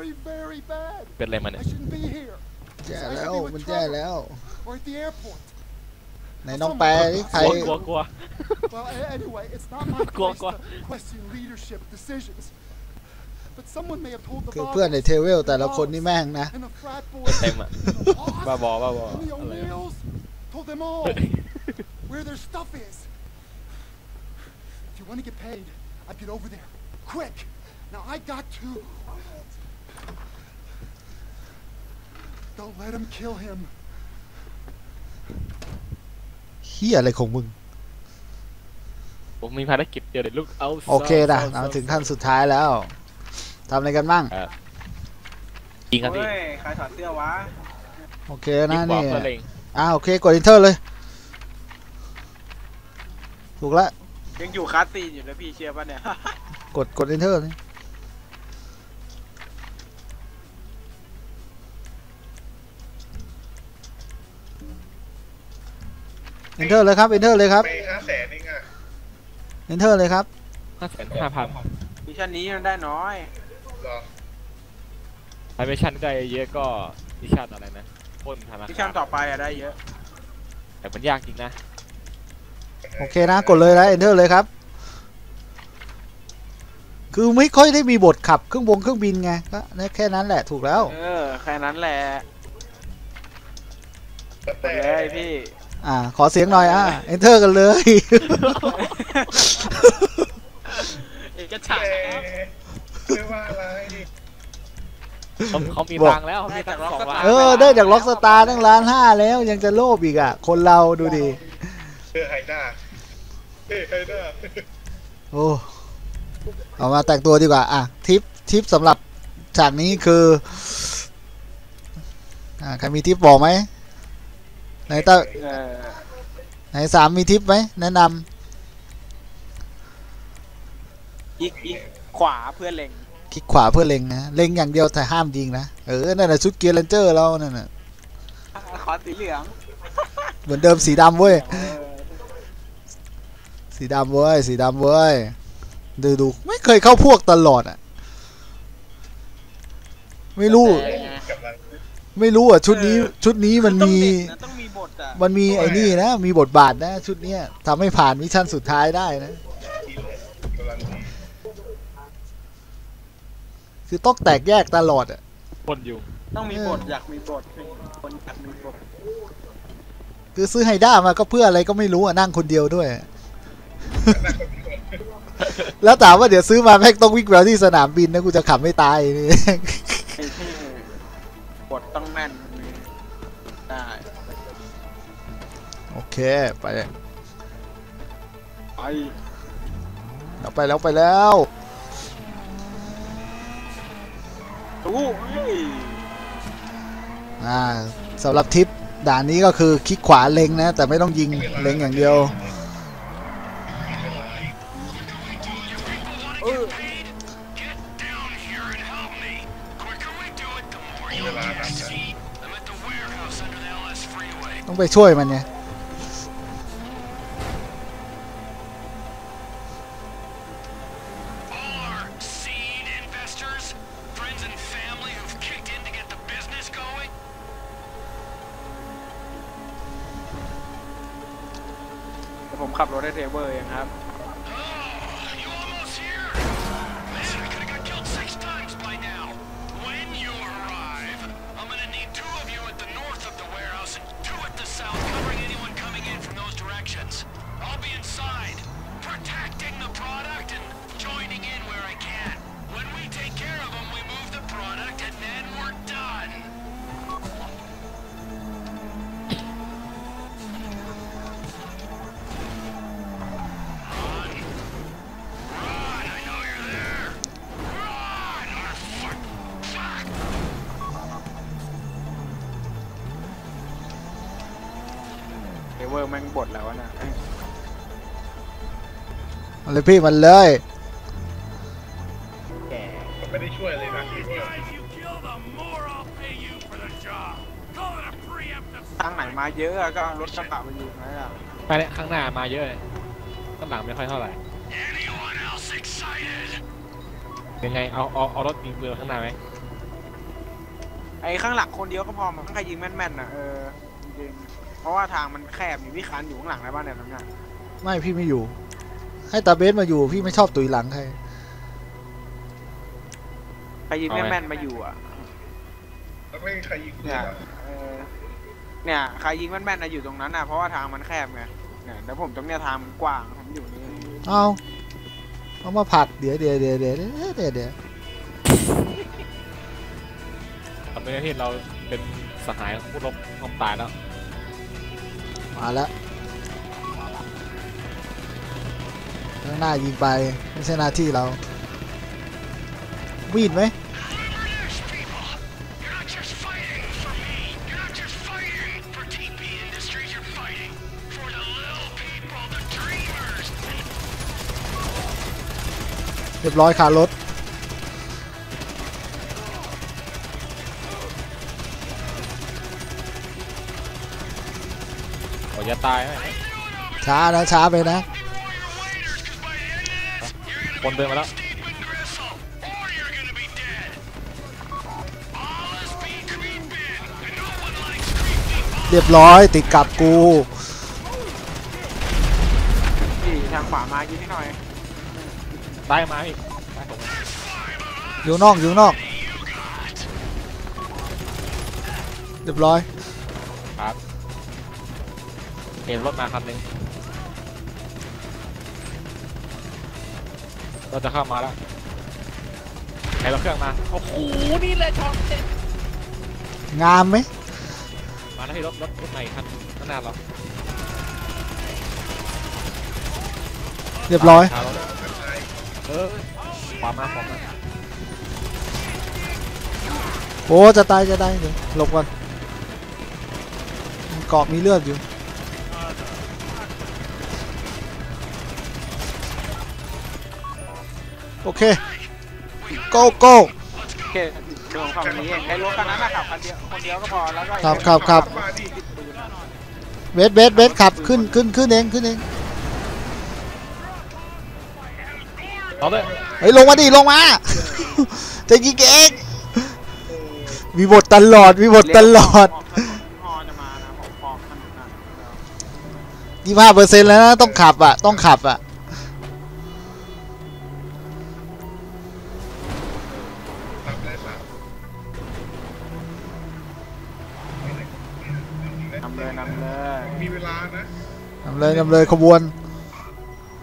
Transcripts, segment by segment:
very, very, very bad. เป็นอะไรมันเนี่ย I shouldn't be here. แย่แล้วมันแย่แล้ว Or at the airport. ไหนน้องแปรที่ใคร กลัวกลัวกลัว Well, a- anyway, it's not my Go on, place go on. to question leadership decisions. But someone may have told the คือ boss เพื่อนในเทเวลแต่ละคนนี่แม่งนะ and the frat boys เต็มอะ and the boss บ้าบอบ้าบอ and the อะไรอะ O'Neills told them all where their stuff is. If you want to get paid, I'd get over there. Quick. Now I got to. Don't let him kill him. เฮียอะไรของมึง ผมมีภารกิจเดียวเดี๋ยวลูกเอาโอเคนะเราถึงขั้นสุดท้ายแล้วทำอะไรกันบ้างจริงครับพี่เฮ้ยใครถอดเสื้อวะโอเคยินะงกว่านี่เพื่อเล็งอ่าโอเคกดอินเทอร์เลย ถูกละยังอยู่คาสซีนอยู่นะพี่เชื่อป่ะเนี่ย กดกดอินเทอร์เลย อินเทอร์เลยครับอินเทอร์เลยครับ ไปห้าแสนเองอะอินเทอร์เลยครับ ห้าแสนห้าพันมิชชั่นนี้มันได้น้อยเหรอ ไอเมชั่นได้เยอะก็มิชชั่นอะไรนะปล้นธนามิชคาชั่นรต่อไปอะได้เยอะ แต่มันยากจริงนะ โอเคนะ กดเลยนะเอนเ r อร์เลยครับ คือไม่ค่อยได้มีบทขับเครื่องบงเครื่องบินไงก็แค่นั้นแหละถูกแล้ว เออ แค่นั้นแหละกดแต่เลยพี่ อ่า ขอเสียงหน่อยอะเอนเ r อร์กันเลยเอกฉัแต่นท์ไม่ว่าอะไรเขาเขามีบอกตังค์แล้วเขามีตังค์สองล้านเออ ได้จากล็อกสตาร์ตั้งล้านห้าแล้วยังจะโลภอีกอะ คนเราดูดิเพื่อไฮด้าเฮ้ยไฮด้าโอ้เอามาแต่งตัวดีกว่า อะ ทิปทิปสำหรับฉากนี้คือ อ่าใครมีทิปบอกไหม ไหนตาเออไหนสามมีทิปไหมแนะนอีกอีกขวาเพื่อเล็งำคลิกขวาเพื่อเล็งนะเล็งอย่างเดียวแต่ห้ามยิงนะเออนั่นแหละชุดเกียร์เรนเจอร์เรานั่นน่ะขอสีเหลืองเหมือนเดิมสีดำเว้ยเออสีดำเว้ยสีดำเว้ยดูดูไม่เคยเข้าพวกตลอดอะ ไม่รู้แต่ไงกำลังไม่รู้อะชุดนี้ชุดนี้มันมี ต้องเด็ดนะต้องมีบทอะมันมีไอ้นี่นะ มีบทบาทนะ ชุดเนี้ยทำให้ผ่านมิชชั่นสุดท้ายได้นะที่เลยกำลังดีคือต้องแตกแยกตลอดอะปล้นอยู่ ต้องมีบทอยากมีบทคนอยากมีบทคือซื้อไฮด้ามาก็เพื่ออะไรก็ไม่รู้อะนั่งคนเดียวด้วย แล้วถามว่าเดี๋ยวซื้อมาแม่งต้องวิ่งแววที่สนามบินนะกูจะขับไม่ตายนี่ เค ไป ไปเราไปแล้วไปแล้วตู้เฮ้ยอ่าสำหรับทิปด่านนี้ก็คือคลิกขวาเล็งนะ แต่ไม่ต้องยิงเล็งอย่างเดียวเออเวลานับนะต้องไปช่วยมันไง All เทเบอร์แม่งบทแล้วนะมันเลยพี่มันเลย แก่ผมไม่ได้ช่วยเลยนะทีเดียว Guys, you kill, the more I'll pay you for the job. Call it a preemptive ทางไหนมาเยอะอะก็เอารถกระบะมายิงนะอะไปเนี่ยข้างหน้ามาเยอะเลยข้างหลังไม่ค่อยเท่าไหร่ Anyone else excited? ยังไงเอาเอาเอารถยิงปืนข้างหน้าไหมไอ้ข้างหลังคนเดียวก็พอมันใครยิงแม่นๆน่ะเออจริงๆ เพราะว่าทางมันแคบนี่พี่คานอยู่ข้างหลังได้บ้านเนี่ยตรงเนี้ยไม่พี่ไม่อยู่ ให้ตาเบสมาอยู่พี่ไม่ชอบตุยหลังใครใครยิงแม่นๆมาอยู่อะแล้วไม่มีใครยิงปืนเนี่ยเหรอเออเนี่ยใครยิงแม่นๆนะอยู่ตรงนั้นน่ะเพราะว่าทางมันแคบไงเนี่ยแล้วผมตรงเนี้ยทางมันกว้างผมอยู่นี่เอาเอามาผลักเดี๋ยวเดี๋ยวเดี๋ยวเดี๋ยวเดี๋ยวเดี๋ยวเดี๋ยวตอนนี้ที่เราเป็นสหายของผู้รบความตายแล้ว มาแล้วข้างหน้ายิงไป ไม่ใช่หน้าที่เรา วีดไหมเรียบร้อยคารถ จะตายไหมช้านะช้าไปนะ คนเดินมาแล้ว Deep and gristle, or you're gonna be dead. All this be creeping, and no one likes creepy เรียบร้อยติดกับกูที่ทางขวามายิงให้หน่อยตายมาอีกตายผมอยู่นอกอยู่นอก เรียบร้อยครับเห็นรถมาคันหนึ่งเราจะเข้ามาแล้วใครเราเครื่องมา โอ้โห นี่เลยช็อตเด็ดงามไหมมาแล้วที่รถรถรถไหนคันข้างหน้าเราเรียบร้อยพาเราเลยเออขวามาขวามาโอ้จะตายจะตายเดี๋ยวหลบก่อนมีเกาะมีเลือดอยู่ โอเค go go โอเคเดี๋ยวผมขับนี้เองไอ้รถคันนั้นน่ะขับคันเดียวคนเดียวก็พอแล้วก็ครับครับครับมาดิเบสเบสเบสขับขึ้นขึ้นขึ้นเองขึ้นเองเอาเลยเฮ้ยลงมาดิลงมาจะยิงเองมีบทตลอดมีบทตลอดกถนนฮอจะมานะผมออกถนนนะยี่ห้าเปอร์เซ็นต์แล้วนะต้องขับอะต้องขับอะ นำเลยนำเลยมีเวลานะนำเลยนำเลยขบวน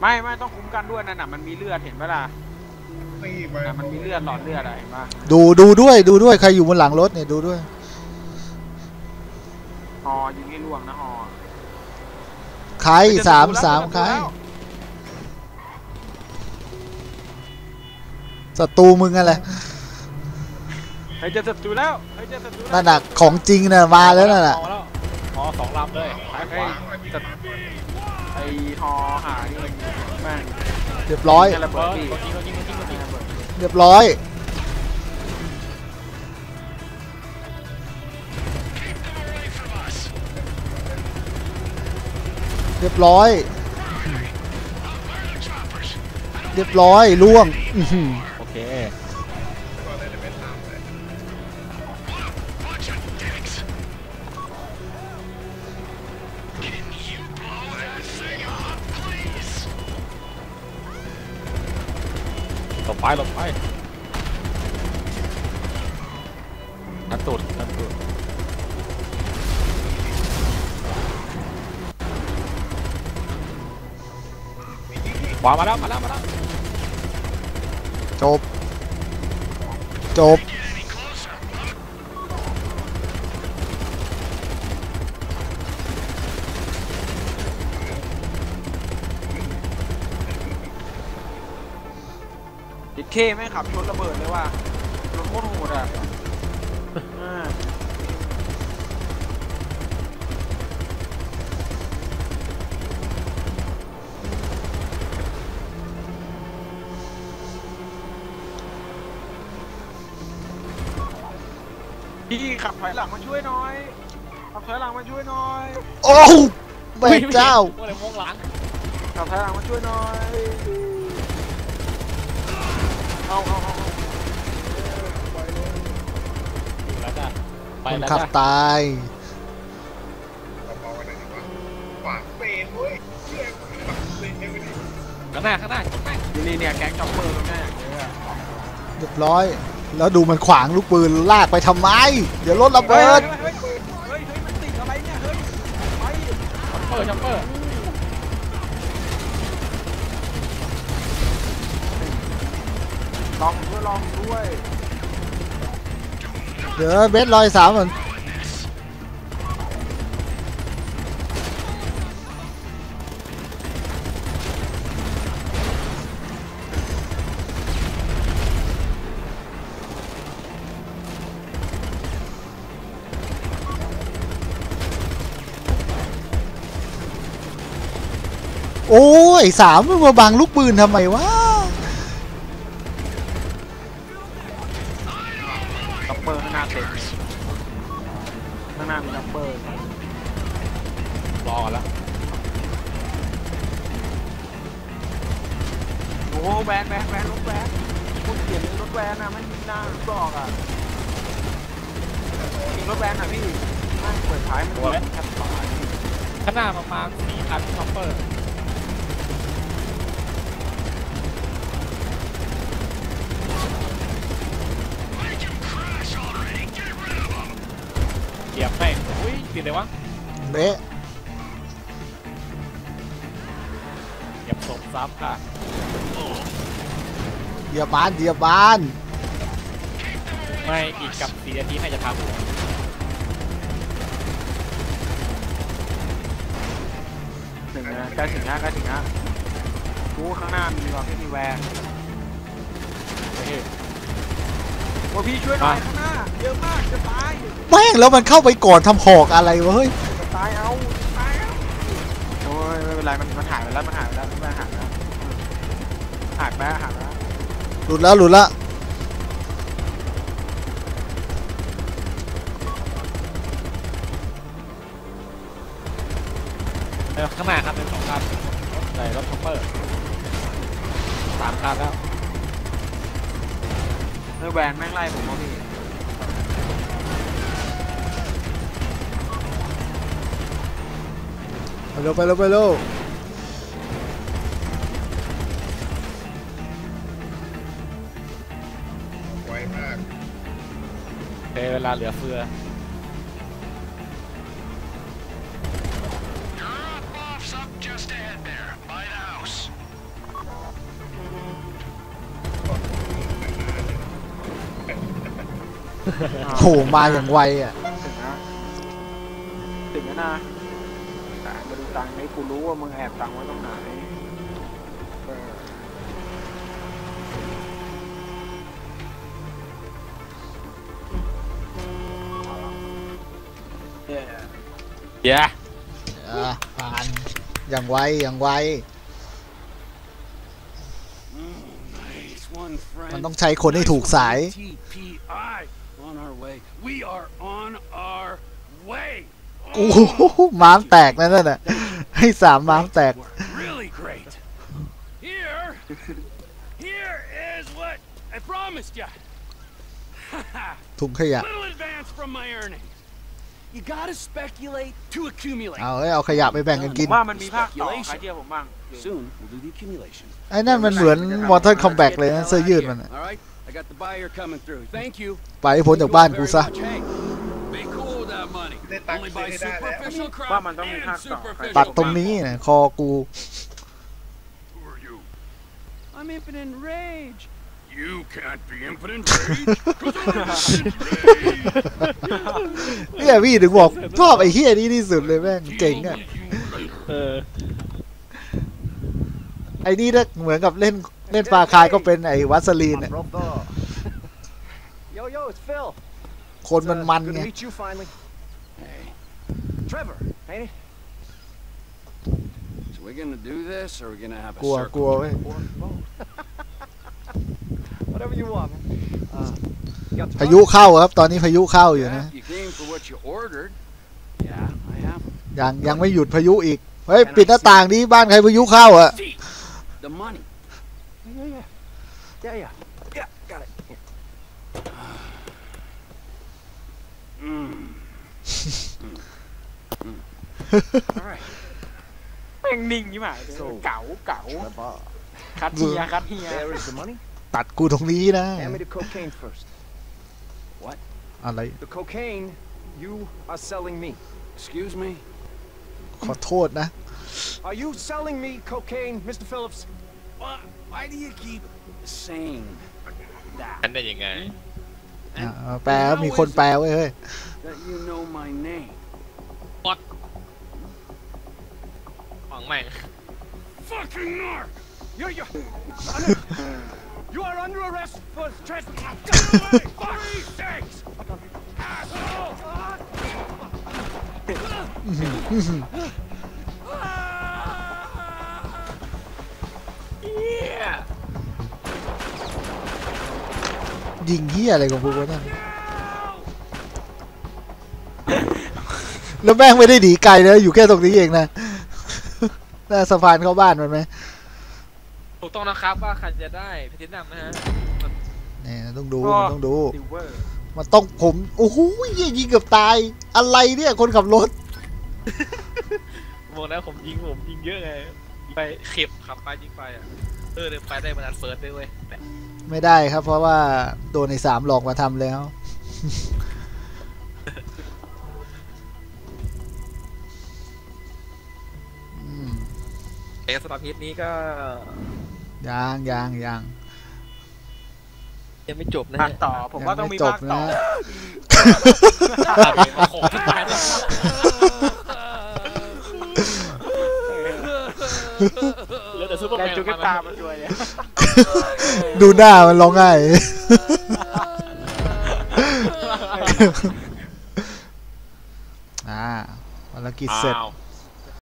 ไม่ไม่ต้องคุ้มกันด้วยนั่นน่ะมันมีเลือดเห็นปะล่ะนี่ไปน่ะมันมีเลือดหลอดเลือดอะไรเห็นปะดูดูด้วยดูด้วยใครอยู่บนหลังรถเนี่ยดูด้วยฮอยิงให้ล่วงนะฮอใครสามสามใครศัตรูมึงอะไรเฮ้ยเจะศัตรูแล้วเฮ้ยเจะศัตรูแล้วนั่นน่ะของจริงน่ะมาแล้วนั่นน่ะ เอาแล้วอ๋อสองลำเลยซ้ายขเฮ้วายจะไอฮอหานี่แม่งเรียบร้อย จะระเอเบิดอพี่คนยิงคนยิงคนยิงคนยิงระเบิดเรียบร้อย เรียบร้อย เรียบร้อยล่วง อื้อหือ หลบไปหลบไปนัดตูดนัดตูดขวามาแล้วมาแล้วมาแล้วจบ จบ เคไม่งขับชนระเบิดเลยว่ะรถโคตรโหดอะอ่าพี่ขับถอยหลังมาช่วยหน่อย ขับถอยหลังมาช่วยหน่อย โอ้แม่เจ้า โอ้ยมองหลัง ขับถอยหลังมาช่วยหน่อย เอาเอาเอาแล้วจ้ะไปคนแล้วขับจ้ะตายเรามองกันหน่อยดีว่าขวางเฟรมเว้ยเชี่ยขวางเฟรมไม่ได้ข้างหน้าข้างหน้าข้างหน้านี่เนี่ยแก๊งจ็อปเปอร์ตรงหน้าอย่างเงี้ยเรียบร้อย แล้วดูมันขวางลูกปืนลากไปทำไม เดี๋ยวรถระเบิด เฮ้ยเฮ้ยเฮ้ยมันติดอะไรเนี่ยเฮ้ยไป ช็อปเปอร์ช็อปเปอร์ ลอง ด้วยลอเดี๋ยวเบสลอยสามเหมือนโอ้ยสามมึงมาบังลูกปืนทำไมวะ อ้โหแวนแวนแวนรถแวนคุณเขียนรถแวนนะไม่มีหน้าบอกอะจริงรถแวนอะพี่ไม่เปิดท้ายมันแคปตายข้างหน้าประมาณสี่คันช็อปเปอร์เหยียบแม่งอุ้ยติดเลยวะเบ๊ะเหยียบศพซ้ำค่ะ เหยียบบานเหยียบบานไม่อีกกับสี่นาทีให้จะทำหัวถึงนะใกล้ถึงนะใกล้ถึงนะกูข้างหน้ามีว่ะไม่มีแวนเฮ้ยโอ้พี่ช่วยหน่อยข้างหน้าเยอะมากจะตายแม่งแล้วมันเข้าไปก่อนทำหอกอะไรวะเฮ้ยจะตายเอาจะตายเอาโอ้ยไม่เป็นไรมันมันหายไปแล้วมันหายไปแล้วมันหายไปแล้วหายไปแล้วหายไปแล้ว หลุดแล้วหลุดแล้วเออข้างหน้าครับเป็นสองคันใส่รถช็อปเปอร์สามคันแล้วเออแวนแม่งไล่ผมเอาพี่ไปเร็วไปเร็วไปเร็วไว เทเวลาเหลือเฟือ Drop-off's up just ahead there, by the house. โหมาอย่างไวอะถึงนะถึงแล้วนะแต่มาดูตังค์ให้กูรู้ว่ามึงแอบตังค์ไว้ตรงไหน เย้เย้อะผ่านอย่างไวอย่างไว Nice one, friend. มันต้องใช้คนให้ถูกสาย TPI on our way. We are on our way. โอ้โหม้ามแตกนั่นน่ะ ให้สามม้ามแตก Really great. Here, here is what I promised you. ถุงขยะ You gotta speculate to accumulate. เอาเอ้ยเอาขยะไปแบ่งกันผกินมว่ามันมีภาคต่อใครเชื่อผมบ้าง Soon we'll do the accumulation. ไอ้นั่นมันเหมือนวอเตอร์คอมแบกเลยนะเสื้อยืดมันน่ะ All right, I got the buyer coming through. Thank you. ไปให้พ้นจากบ้านกูซะ Hey, be cool with that money. ได้ตังค์ Only ซื้อ buy ให้ได้แล้ว superficial crap ว่ามันต้องมี and ภาคต่อ superficial ตัดตรง crap. นี้นะคอกู Who are you? I'm impotent rage. You can't be impotent rage. 'cause I'm impotent rage. เนี่ยพี่ถึงบอกชอบไอ้เฮียนี้ที่สุดเลยแม่งเก่งอะ เออ ไอ้นี่ถ้าเหมือนกับเล่นเล่นฟาคายก็เป็นไอ้วัสลีนอะ Yo, yo, it's Phil. คนมันมัน Good ไง to meet you finally. Hey, Trevor, ain't it? so we gonna do this, or we gonna have a กลัว circle? กลัวเว้ย แล้มีหมวกพายุเข้าครับ ตอนนี้พายุเข้าอยู่นะยังยังไม่หยุดพายุอีก เฮ้ย ปิดหน้าต่างนี้บ้านใครพายุเข้าอะแม่งนิ่งยี่หมายเก๋าเก๋าคัดเฮียคัดเฮีย there is the money. ตัดกูตรงนี้นะ Hand me the cocaine first. อะไร The cocaine you are selling me. Excuse me? ขอโทษนะ Are you selling me cocaine, Mr. Phillips? Why, why do you keep saying that? ฉันได้ยังไงอ่าแปลมีคนแปลไว้เฮ้ย That you know my name? ฟังแม่ง Fucking narc! You're, you're under, you are under arrest for trespassing. Three six! Asshole! yeah! ยิงเฮียอะไรของพวกวะนั่นแล้วแม่งไม่ได้หนีไกลนะอยู่แค่ตรงนี้เองนะหน้าสะพานเข้าบ้านมันไหม ถูกต้องนะครับว่าใครจะได้แพทินัมนะฮะเนี่ยต้องดูก็มันต้องดู ซิลเวอร์มันต้องผม โอ้โหเหี้ยยิงเกือบตาย อะไรเนี่ยคนขับรถ บอกแล้วผมยิงผมยิงเยอะไงยิงไปเข็บขับไปยิงไปอะเออเดินไปได้มานันเฟิร์สด้วยเว้ยแต่ไม่ได้ครับ เพราะว่าโดนในสามหลอกมาทำแล้ว อืม เอสตาร์พิษนี้ก็ ยางยางยางยังไม่จบนะภาฮะคต่อ ผมว่าต้องมีจบภาคต่อนะมาโขกขึ้นไปเลยเหลือแต่ซูเปอร์แลแมนจูเกมาตามาด้วยเนี่ยดูหน้ามันร้องไห้อ่าภารกิจเสร็จอ้าว